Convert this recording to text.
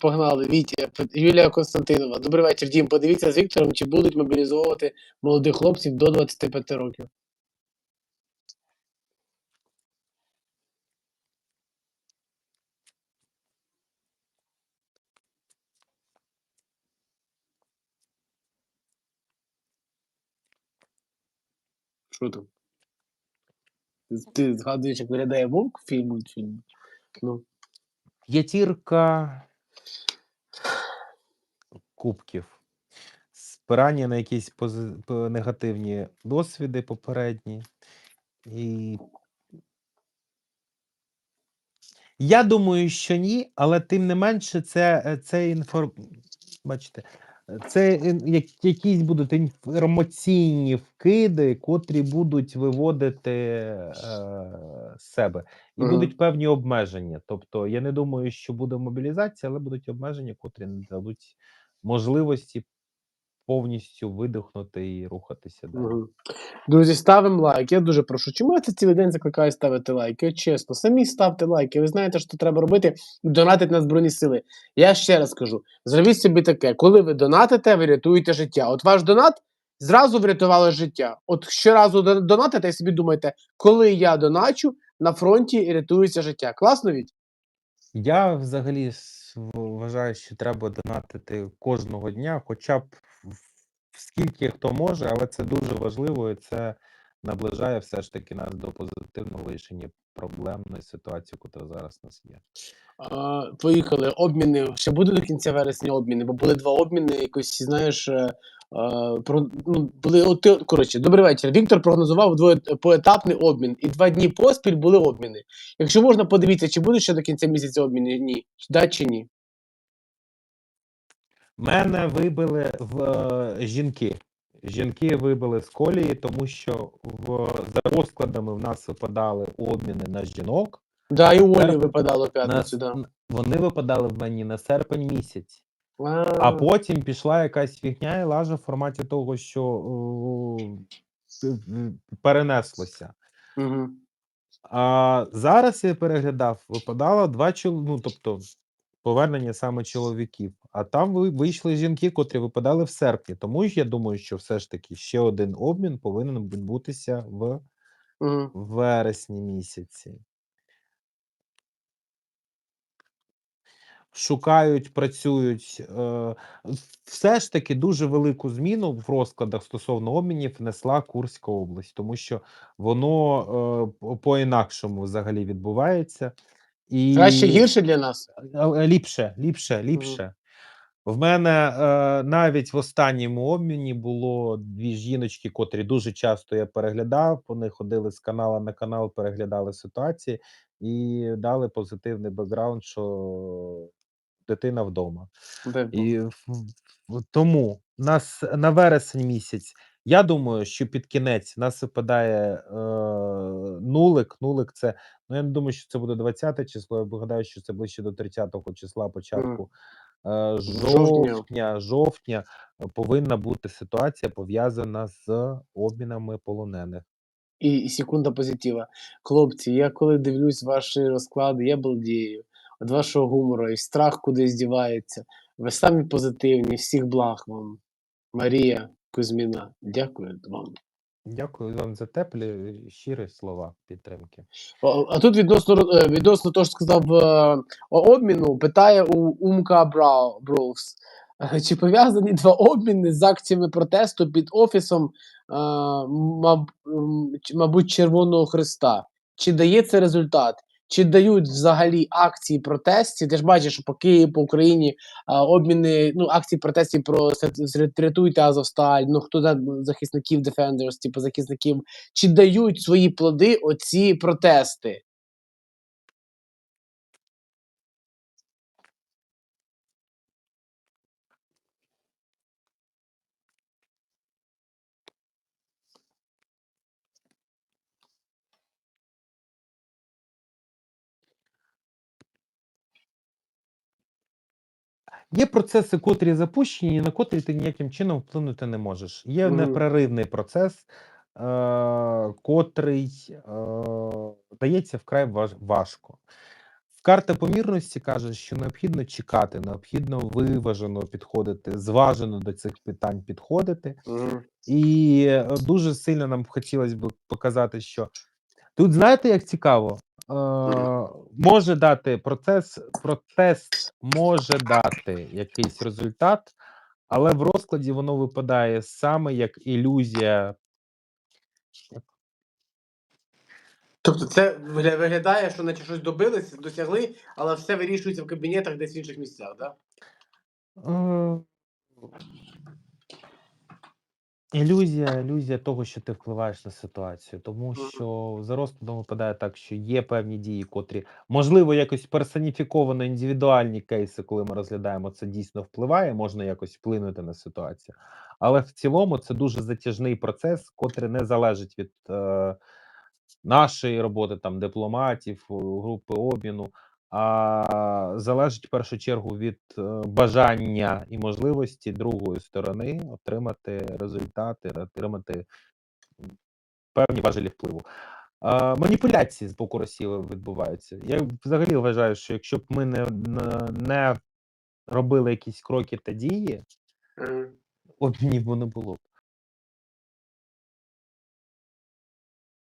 погнали. Вітя, Юлія Константинова. Добрий вечір, Дім. Подивіться з Віктором, чи будуть мобілізовувати молодих хлопців до 25 років. Що там? Ти- згадуєш, як виглядає вовк в фільм мультфільмі? Ну. П'ятірка кубків. Спирання на якісь пози... негативні досвіди попередні. І я думаю, що ні, але тим не менше, це, е, це інформ... Бачите, це як- якісь будуть інформаційні вкиди, котрі будуть виводити е, себе. І Мгм. будуть певні обмеження. Тобто, я не думаю, що буде мобілізація, але будуть обмеження, котрі не дадуть можливості повністю видихнути і рухатися далі. Мгм. Друзі, ставимо лайк. Я дуже прошу. Чому я це цілий день закликаю ставити лайки? Чесно, самі ставте лайки. Ви знаєте, що треба робити? Донатити на Збройні Сили. Я ще раз кажу: зробіть собі таке, коли ви донатите, ви рятуєте життя. От ваш донат зразу врятувало життя. От щоразу дон- донатите і собі думаєте, коли я доначу, на фронті рятується життя. Класно від? Я взагалі вважаю, що треба донатити кожного дня, хоча б скільки хто може, але це дуже важливо і це наближає все ж таки нас до позитивного вирішення проблемної ситуації, яка зараз у нас є. А, поїхали. Обміни. Ще буде до кінця вересня обміни, бо були два обміни, якось, знаєш, е, е, про, ну, були, от, коротше, добрий вечір. Віктор прогнозував двоє, поетапний обмін, і два дні поспіль були обміни. Якщо можна, подивіться, чи буде ще до кінця місяця обміни? Ні. Да чи ні? Мене вибили в е, жінки. Жінки вибили з колії, тому що в, за розкладами в нас випадали обміни на жінок. Да, і у Олі випадало п'ятницю, да. вони випадали в мені на серпень місяць. А, А потім пішла якась фігня і лажа в форматі того, що о, п- перенеслося. мгм. А зараз я переглядав, випадало два чол... ну, тобто повернення саме чоловіків. А там ви- вийшли жінки, котрі випадали в серпні. Тому ж я думаю, що все ж таки ще один обмін повинен відбутися в Мгм. вересні місяці. Шукають, працюють. Е, все ж таки дуже велику зміну в розкладах стосовно обмінів внесла Курська область, тому що воно е, по- по-інакшому взагалі відбувається. І Краще гірше для нас? Е, ліпше, ліпше, ліпше. В мене е, навіть в останньому обміні було дві жіночки, котрі дуже часто я переглядав. Вони ходили з каналу на канал, переглядали ситуації і дали позитивний бекграунд, що дитина вдома. І в- в- тому нас на вересень місяць. Я думаю, що під кінець нас випадає е, нулик. Нулик це ну я не думаю, що це буде 20 число. Я гадаю, що це ближче до 30 числа, початку Жовтня. жовтня, жовтня е, повинна бути ситуація пов'язана з обмінами полонених. І, і секунда позитива. Хлопці, я коли дивлюсь ваші розклади, я балдію. Від вашого гумору і страх кудись дівається. Ви самі позитивні, всіх благ вам. Марія Кузьміна, дякую вам. Дякую вам за теплі щирі слова підтримки. А, тут відносно е, відносно того, що сказав е, обміну, питає у Умка Броувс. Е, Чи пов'язані два обміни з акціями протесту під офісом, е, маб, мабуть, Червоного Христа? Чи дає це результат? Чи дають взагалі акції протестів? Ти ж бачиш, що по Києву, по Україні а, обміни, ну, акції протестів про рятуйте Азовсталь, ну хто за захисників Defenders, типу захисників чи дають свої плоди оці протести? Є процеси, котрі запущені, на котрі ти ніяким чином вплинути не можеш. Є Мгм. непреривний процес, е, котрий е, дається вкрай важ- важко. Карта помірності каже, що необхідно чекати, необхідно виважено підходити, зважено до цих питань підходити. Мгм. І е, дуже сильно нам хотілося б показати, що тут знаєте, як цікаво, може дати процес, протест може дати якийсь результат, але в розкладі воно випадає саме як ілюзія. Тобто це виглядає, що наче щось добилися, досягли, але все вирішується в кабінетах десь в інших місцях, так? Е, Ілюзія, ілюзія того, що ти впливаєш на ситуацію, тому що за розкладом випадає так, що є певні дії, котрі можливо якось персоніфіковано індивідуальні кейси, коли ми розглядаємо, це дійсно впливає, можна якось вплинути на ситуацію. Але в цілому це дуже затяжний процес, котрий не залежить від е, нашої роботи, там дипломатів, е, групи обміну, а залежить в першу чергу від е, бажання і можливості другої сторони отримати результати, отримати певні важелі впливу. А, маніпуляції з боку Росії відбуваються. Я взагалі вважаю, що якщо б ми не, не, не робили якісь кроки та дії, обмінів би не було. б.